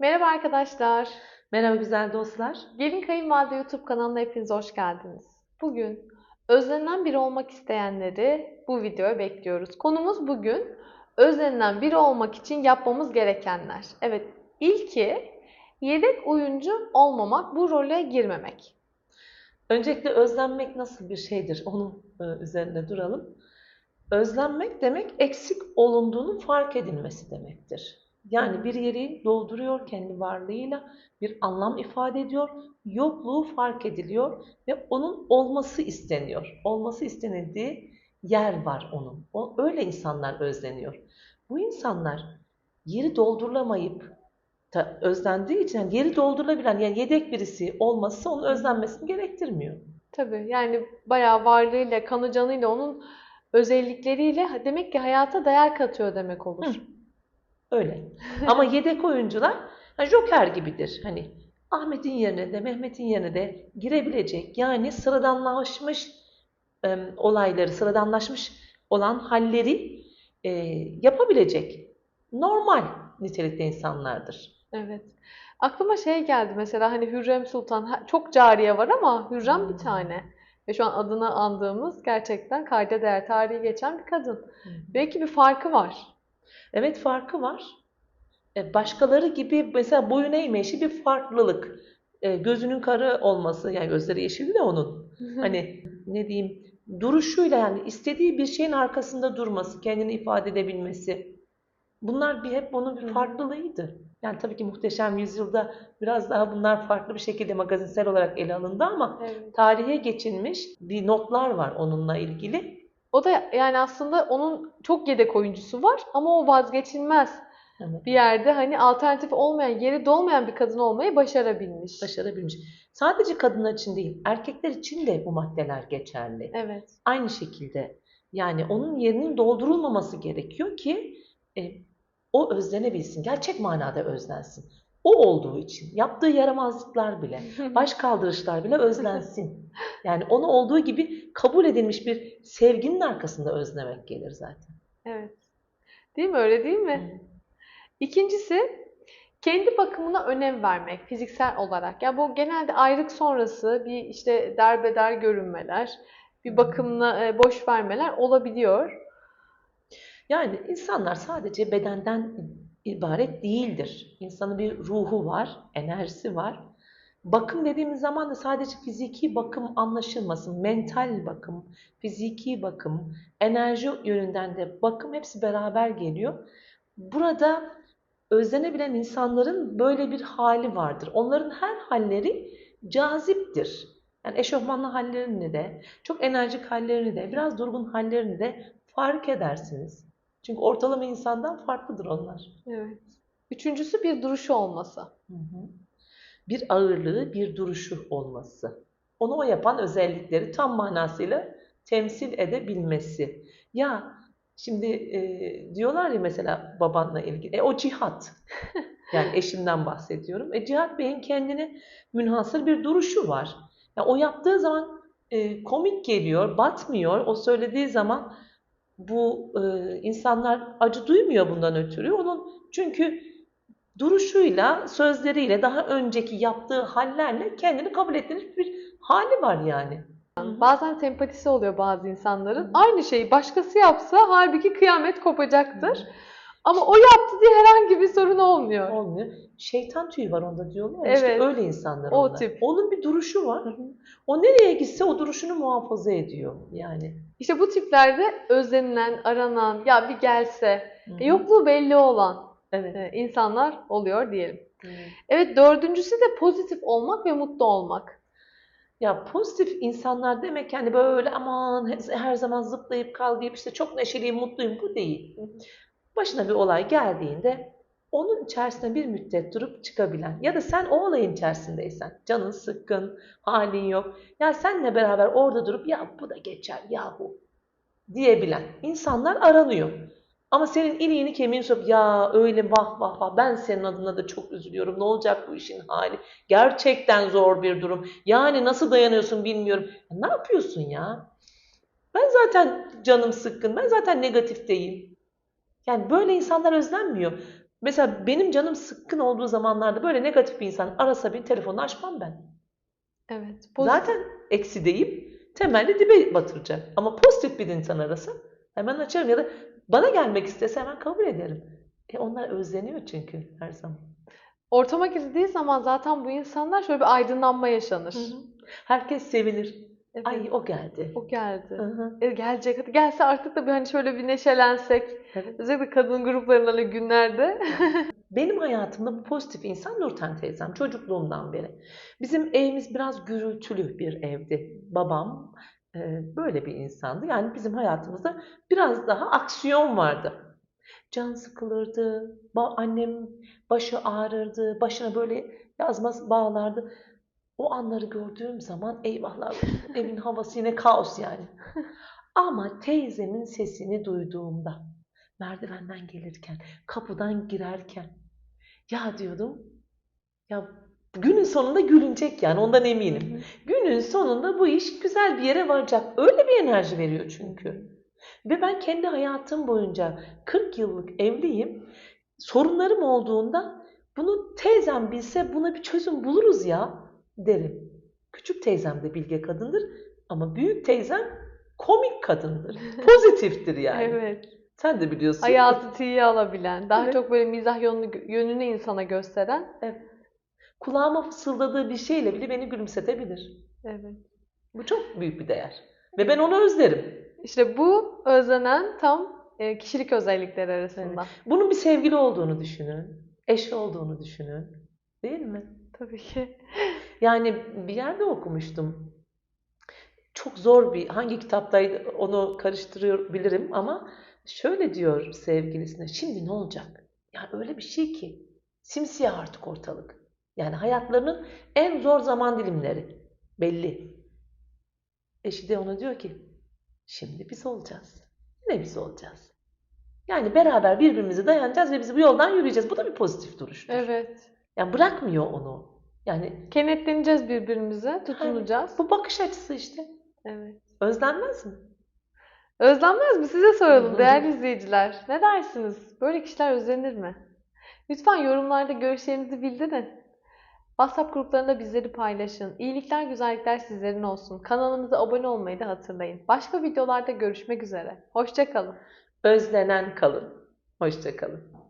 Merhaba arkadaşlar. Merhaba güzel dostlar. Gelin Kayınvalide YouTube kanalına hepiniz hoş geldiniz. Bugün özlenilen biri olmak isteyenleri bu videoya bekliyoruz. Konumuz bugün özlenilen biri olmak için yapmamız gerekenler. Evet, ilki yedek oyuncu olmamak, bu role girmemek. Öncelikle özlenmek nasıl bir şeydir? Onun e, üzerinde duralım. Özlenmek demek eksik olunduğunun fark edilmesi demektir. Yani bir yeri dolduruyor kendi varlığıyla, bir anlam ifade ediyor, yokluğu fark ediliyor ve onun olması isteniyor. Olması istenildiği yer var onun. O, öyle insanlar özleniyor. Bu insanlar yeri doldurulamayıp da özlendiği için yani yeri doldurulabilen yani yedek birisi olması onun özlenmesini gerektirmiyor. Tabii yani bayağı varlığıyla, kanı canıyla, onun özellikleriyle demek ki hayata değer katıyor demek olur. Hı. Öyle. Ama yedek oyuncular hani Joker gibidir. Hani Ahmet'in yerine de Mehmet'in yerine de girebilecek. Yani sıradanlaşmış e, olayları, sıradanlaşmış olan halleri e, yapabilecek normal nitelikte insanlardır. Evet. Aklıma şey geldi mesela hani Hürrem Sultan çok cariye var ama Hürrem bir tane. Ve şu an adını andığımız gerçekten kayda değer tarihi geçen bir kadın. Belki bir farkı var. Evet farkı var. E, Başkaları gibi mesela boyun eğmeyişi bir farklılık. E, Gözünün karı olması yani gözleri yeşil de onun. Hani ne diyeyim duruşuyla yani istediği bir şeyin arkasında durması, kendini ifade edebilmesi. Bunlar bir hep onun bir farklılığıydı. Yani tabii ki Muhteşem Yüzyılda biraz daha bunlar farklı bir şekilde magazinsel olarak ele alındı ama Evet. tarihe geçilmiş bir notlar var onunla ilgili. O da yani aslında onun çok yedek oyuncusu var ama o vazgeçilmez. Evet. Bir yerde hani alternatif olmayan, yeri dolmayan bir kadın olmayı başarabilmiş. Başarabilmiş. Sadece kadınlar için değil, erkekler için de bu maddeler geçerli. Evet. Aynı şekilde yani onun yerinin doldurulmaması gerekiyor ki e, o özlenebilsin. Gerçek manada özlensin. O olduğu için yaptığı yaramazlıklar bile, baş kaldırışlar bile özlensin. Yani onu olduğu gibi kabul edilmiş bir sevginin arkasında özlemek gelir zaten. Evet. Değil mi? Öyle değil mi? İkincisi kendi bakımına önem vermek fiziksel olarak. Ya bu genelde ayrılık sonrası bir işte derbeder görünmeler, bir bakımına e, boş vermeler olabiliyor. Yani insanlar sadece bedenden ibaret değildir. İnsanın bir ruhu var, enerjisi var. Bakım dediğimiz zaman da sadece fiziki bakım anlaşılmasın. Mental bakım, fiziki bakım, enerji yönünden de bakım hepsi beraber geliyor. Burada özlenebilen insanların böyle bir hali vardır. Onların her halleri caziptir. Yani eşofmanlı hallerini de, çok enerjik hallerini de, biraz durgun hallerini de fark edersiniz. Çünkü ortalama insandan farklıdır onlar. Evet. Üçüncüsü bir duruşu olması. Hı hı. Bir ağırlığı, bir duruşu olması. Onu o yapan özellikleri tam manasıyla temsil edebilmesi. Ya şimdi e, diyorlar ya mesela babanla ilgili, e o cihat. Yani eşimden bahsediyorum. E Cihat Bey'in kendine münhasır bir duruşu var. Ya o yaptığı zaman e, komik geliyor, batmıyor. O söylediği zaman bu e, insanlar acı duymuyor bundan ötürü. Onun çünkü duruşuyla, sözleriyle, daha önceki yaptığı hallerle kendini kabul ettirmiş bir hali var yani. Bazen sempatisi oluyor bazı insanların. Hı. Aynı şeyi başkası yapsa halbuki kıyamet kopacaktır. Ama o yaptı diye herhangi bir sorun olmuyor. Olmuyor. Şeytan tüyü var onda diyorlar. ya, İşte Evet. öyle insanlar O onlar. tip. Onun bir duruşu var. Hı hı. O nereye gitse o duruşunu muhafaza ediyor yani. İşte bu tiplerde özlenilen, aranan, ya bir gelse, Hı e, hı. yokluğu belli olan Evet. e, insanlar oluyor diyelim. Evet. Evet dördüncüsü de pozitif olmak ve mutlu olmak. Ya pozitif insanlar demek yani böyle aman he- her zaman zıplayıp kalkayıp işte çok neşeliyim, mutluyum bu değil. Başına bir olay geldiğinde onun içerisinde bir müddet durup çıkabilen ya da sen o olayın içerisindeysen canın sıkkın, halin yok. Ya senle beraber orada durup ya bu da geçer yahu diyebilen insanlar aranıyor. Ama senin iliğini kemiğini sokup ya öyle vah vah vah ben senin adına da çok üzülüyorum. Ne olacak bu işin hali? Gerçekten zor bir durum. Yani nasıl dayanıyorsun bilmiyorum. Ne yapıyorsun ya? Ben zaten canım sıkkın. Ben zaten negatifteyim. Yani böyle insanlar özlenmiyor. Mesela benim canım sıkkın olduğu zamanlarda böyle negatif bir insan arasa bir telefonu açmam ben. Evet. Zaten eksi deyip temelli dibe batıracak. Ama pozitif bir insan arasa hemen açarım ya da bana gelmek istese hemen kabul ederim. E onlar özleniyor çünkü her zaman. Ortama girdiği zaman zaten bu insanlar şöyle bir aydınlanma yaşanır. Herkes sevinir. Evet. Ay o geldi. O geldi. Hı hı. E, gelecek. Hadi gelse artık da bir hani şöyle bir neşelensek. Evet. Özellikle kadın gruplarında öyle günlerde. Benim hayatımda bu pozitif insan Nurten teyzem çocukluğumdan beri. Bizim evimiz biraz gürültülü bir evdi. Babam e, böyle bir insandı. Yani bizim hayatımızda biraz daha aksiyon vardı. Can sıkılırdı, ba- annem başı ağrırdı, başına böyle yazmaz bağlardı. O anları gördüğüm zaman eyvahlar evin havası yine kaos yani. Ama teyzemin sesini duyduğumda, merdivenden gelirken, kapıdan girerken, ya diyordum, ya günün sonunda gülünecek yani ondan eminim. Günün sonunda bu iş güzel bir yere varacak. Öyle bir enerji veriyor çünkü. Ve ben kendi hayatım boyunca 40 yıllık evliyim. Sorunlarım olduğunda bunu teyzem bilse buna bir çözüm buluruz ya derim. Küçük teyzem de bilge kadındır ama büyük teyzem komik kadındır. Pozitiftir yani. Evet. Sen de biliyorsun. Hayatı tiye alabilen, daha Evet. çok böyle mizah yönünü, yönünü insana gösteren. Kulağıma fısıldadığı bir şeyle bile beni gülümsetebilir. Evet. Bu çok büyük bir değer. Ve ben onu özlerim. İşte bu özlenen tam e, kişilik özellikleri arasında. Bunun bir sevgili olduğunu düşünün. Eş olduğunu düşünün. Değil mi? Tabii ki. Yani bir yerde okumuştum. Çok zor bir, hangi kitaptaydı onu karıştırıyor bilirim ama şöyle diyor sevgilisine. Şimdi ne olacak? Yani öyle bir şey ki simsiyah artık ortalık. Yani hayatlarının en zor zaman dilimleri belli. Eşi de ona diyor ki şimdi biz olacağız. Yine biz olacağız. Yani beraber birbirimize dayanacağız ve biz bu yoldan yürüyeceğiz. Bu da bir pozitif duruştur. Evet. Yani bırakmıyor onu. Yani Kenetleneceğiz birbirimize, tutunacağız. bu bakış açısı işte. Evet. Özlenmez mi? Özlenmez mi? Size soralım değerli izleyiciler. Ne dersiniz? Böyle kişiler özlenir mi? Lütfen yorumlarda görüşlerinizi bildirin. WhatsApp gruplarında bizleri paylaşın. İyilikler, güzellikler sizlerin olsun. Kanalımıza abone olmayı da hatırlayın. Başka videolarda görüşmek üzere. Hoşça kalın. Özlenen kalın. Hoşça kalın.